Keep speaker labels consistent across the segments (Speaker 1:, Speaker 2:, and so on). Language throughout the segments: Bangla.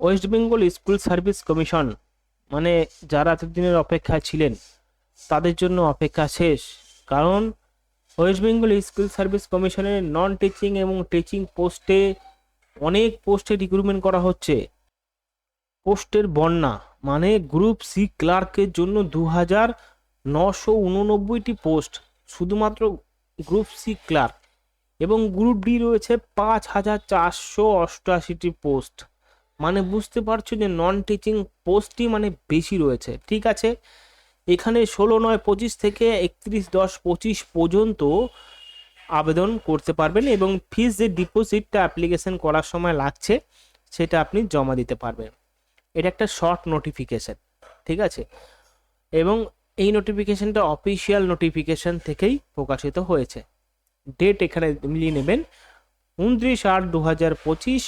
Speaker 1: West Bengal school service commission মানে যারা এতদিনের অপেক্ষায় ছিলেন, তাদের জন্য অপেক্ষা শেষ। কারণ ওয়েস্ট বেঙ্গল স্কুল সার্ভিস কমিশনের নন টিচিং এবং টিচিং পোস্টে অনেক পোস্টে রিক্রুটমেন্ট করা হচ্ছে। পোস্টের বন্যা মানে গ্রুপ সি ক্লার্কের জন্য দু হাজার নশো উননব্বইটি পোস্ট শুধুমাত্র গ্রুপ সি ক্লার্ক এবং গ্রুপ ডি রয়েছে পাঁচ হাজার চারশো অষ্টআশিটি পোস্ট মানে বুঝতে পারছ যে নন টিচিং পোস্টই মানে বেশি রয়েছে, ঠিক আছে? এখানে ষোলো, নয়, পঁচিশ থেকে একত্রিশ, দশ, পঁচিশ পর্যন্ত আবেদন করতে পারবেন এবং ফিস যে ডিপোজিটটা অ্যাপ্লিকেশন করার সময় লাগছে, সেটা আপনি জমা দিতে পারবেন। এটা একটা শর্ট নোটিফিকেশান ঠিক আছে? এবং এই নোটিফিকেশানটা অফিসিয়াল নোটিফিকেশান থেকেই প্রকাশিত হয়েছে। ডেট এখানে মিলিয়ে নেবেন, উনত্রিশ আট দু হাজার পঁচিশ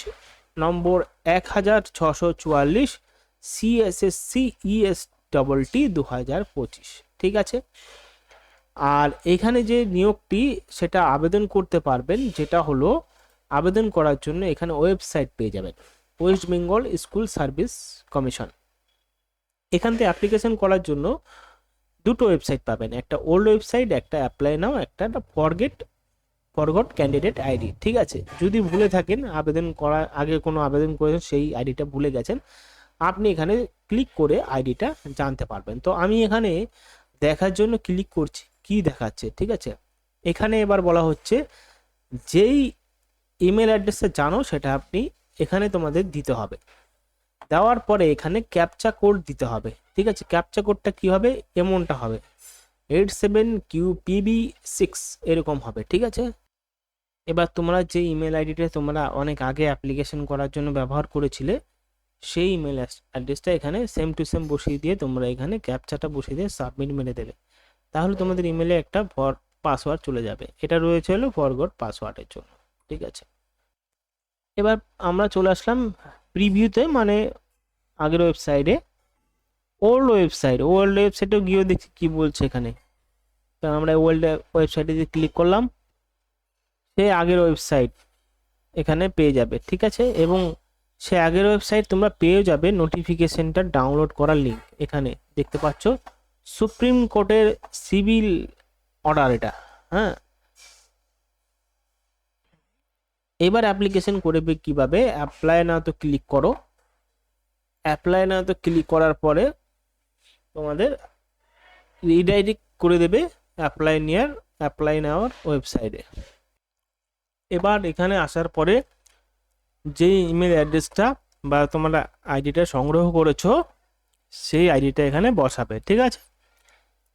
Speaker 1: নম্বর এক হাজার ছশো চুয়াল্লিশ সিএসএসসি ইএস ডবল টি দু হাজার পঁচিশ। ঠিক আছে? আর এখানে যে নিয়োগটি, সেটা আবেদন করতে পারবেন, যেটা হলো আবেদন করার জন্য এখানে ওয়েবসাইট পেয়ে যাবেন, West Bengal school service commission. এখান থেকে অ্যাপ্লিকেশন করার জন্য দুটো ওয়েবসাইট পাবেন, একটা ওল্ড ওয়েবসাইট, একটা অ্যাপ্লাই নাও একটা ফরগেট ফরগট ক্যান্ডিডেট আইডি ঠিক আছে? যদি ভুলে থাকেন, আবেদন করার আগে কোনো আবেদন করেছেন, সেই আইডিটা ভুলে গেছেন, আপনি এখানে ক্লিক করে আইডিটা জানতে পারবেন। তো আমি এখানে দেখার জন্য ক্লিক করছি, কি দেখাচ্ছে, ঠিক আছে? এখানে এবার বলা হচ্ছে, যেই ইমেল অ্যাড্রেসটা জানো, সেটা আপনি এখানে তোমাদের দিতে হবে। দেওয়ার পরে এখানে ক্যাপচা কোড দিতে হবে, ঠিক আছে? ক্যাপচা কোডটা কি হবে? এমনটা হবে eight seven Q PB six এরকম হবে, ঠিক আছে? এবার তোমরা যে ইমেল আইডিটা তোমরা অনেক আগে অ্যাপ্লিকেশন করার জন্য ব্যবহার করেছিলে, সেই ইমেল অ্যাড্রেসটা এখানে সেম টু সেম বসিয়ে দিয়ে তোমরা এখানে ক্যাপচাটা বসিয়ে দিয়ে সাবমিট মেরে দেবে। তাহলে তোমাদের ইমেলে একটা ফর পাসওয়ার্ড চলে যাবে। এটা রয়েছে হলো ফরগট পাসওয়ার্ডের জন্য, ঠিক আছে? এবার আমরা চলে আসলাম প্রিভিউতে মানে আগের ওয়েবসাইটে ওল্ড ওয়েবসাইট ওল্ড ওয়েবসাইটেও গিয়েও দেখছি কী বলছে এখানে। আমরা ওল্ড ওয়েবসাইটে যে ক্লিক করলাম সে আগের ওয়েবসাইট এখানে পেয়ে যাবে, ঠিক আছে? এবং সে আগের ওয়েবসাইট তোমরা পেয়ে যাবে নোটিফিকেশনটা ডাউনলোড করার লিঙ্ক এখানে, দেখতে পাচ্ছ? সুপ্রিম কোর্টের সিভিল অর্ডার এটা হ্যাঁ? এবার অ্যাপ্লিকেশন করবে কীভাবে? অ্যাপ্লাই না তো ক্লিক করো। অ্যাপ্লাই না তো ক্লিক করার পরে তোমাদের রিডাইরেক্ট করে দেবে অ্যাপ্লাই নিয়ার অ্যাপ্লাই নেওয়ার ওয়েবসাইটে এবার এখানে আসার পরে যে ইমেল অ্যাড্রেসটা বা তোমরা আইডিটা সংগ্রহ করেছ, সেই আইডিটা এখানে বসাবে, ঠিক আছে?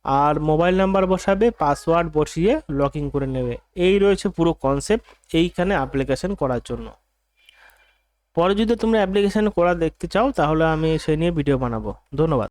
Speaker 1: আর মোবাইল নাম্বার বসাবে পাসওয়ার্ড বসিয়ে লগ করে নেবে। এই রয়েছে পুরো কনসেপ্ট এইখানে অ্যাপ্লিকেশন করার জন্য। পরে যদি তোমরা অ্যাপ্লিকেশন করা দেখতে চাও, তাহলে আমি সে নিয়ে ভিডিও বানাবো। ধন্যবাদ।